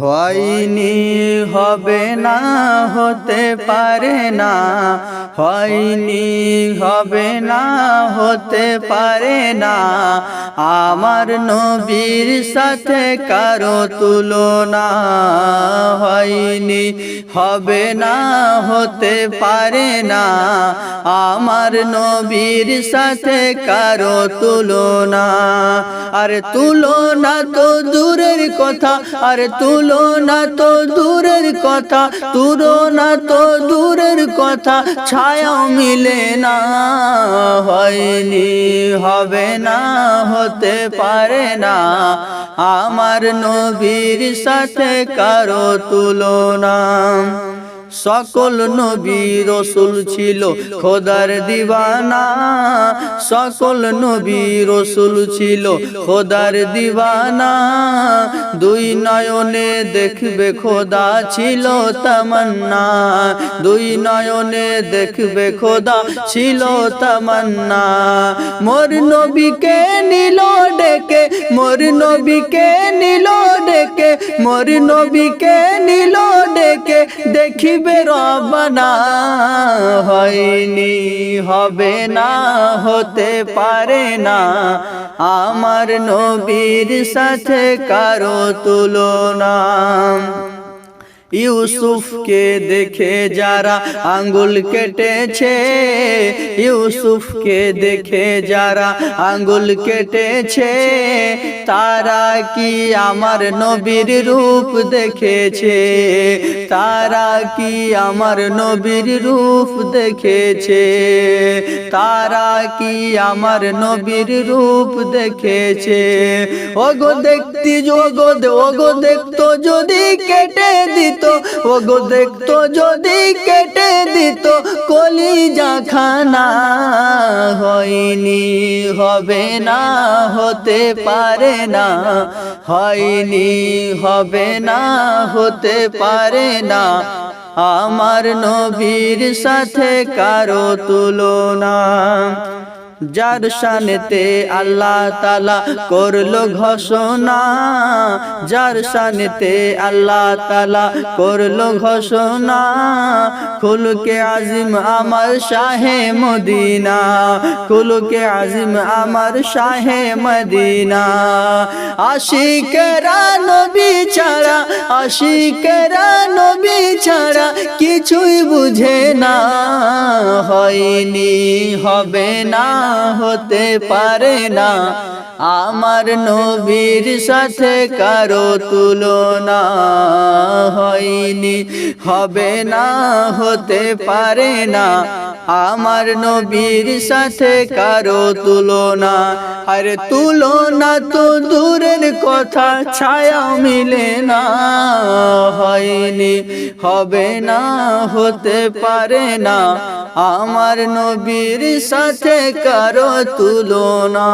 হয়নি, হবে না, হতে পারে না। হয়নি, হবে না, হতে পারে না। আমার নবীর সাথে কারও তুলনা হয়নি, হবে না, হতে পারে না। আমার নবীর সাথে কারও তুলনা। আর তুলনা তো দূরের কথা, আর তুলনা তো দূরের কথা তুলনা তো দূরের কথা ছায়া মিলে না, হয়নি, হবে না, হতে পারে না। আমার নবীর সাথে কারও তুলনা। সকল নবী রসুল ছিল খোদার দিবানা। সকল নবী রসুল ছিল খোদার দিবানা। দুই নয়নে দেখবে খোদা ছিল তামান্না। দুই নয়নে দেখবে খোদা ছিল তামান্না। মোর নবীকে নিল ডেকে, মোর নবীকে নিল ডেকে, মোর নবীকে নিল ডেকে। দেখিবে রবানা, হয়নি, হবে না, হতে পারে না। আমার নবীর সাথে কারও তুলনা। ইউসুফকে দেখে যারা আঙ্গুল কেটেছে, ইউসুফকে দেখে যারা আঙ্গুল কেটেছে, তারা কি আমার নবীর রূপ দেখেছে? তারা কি আমার নবীর রূপ দেখেছে? তারা কি আমার নবীর রূপ দেখেছে? ওগো দেখতি ওগো ওগো দেখতো যদি কেটে দিত, ওগো দেখতো যদি কেটে দিত, কলিজা খানা হয়নি, হবে না, হতে পারে না, হয়নি, হবে না, হতে পারে না। আমার নবীর সাথে কারও তুলনা। যার শানেতে আল্লাহ তালা করল ঘোষণা, যার শানেতে আল্লাহ তালা করল ঘোষণা, খুলকে আজিম আমার শাহে মদিনা, খুলকে আজিম আমার শাহে মদিনা। আশিকেরা নবী ছাড়া, আশিকেরা নবী ছাড়া কিছুই বুঝে না হয়নি হবে না হতে পারে না। আমার নবীর সাথে কারও তুলনা হয়নি, হবে না, হতে পারে না। আমার নবীর সাথে কারও তুলনা, আর তুলনা তো দূরের কথা, ছায়া মিলে না হয়নি, হবে না, হতে পারে না। আমার নবীর সাথে কারও তুলনা।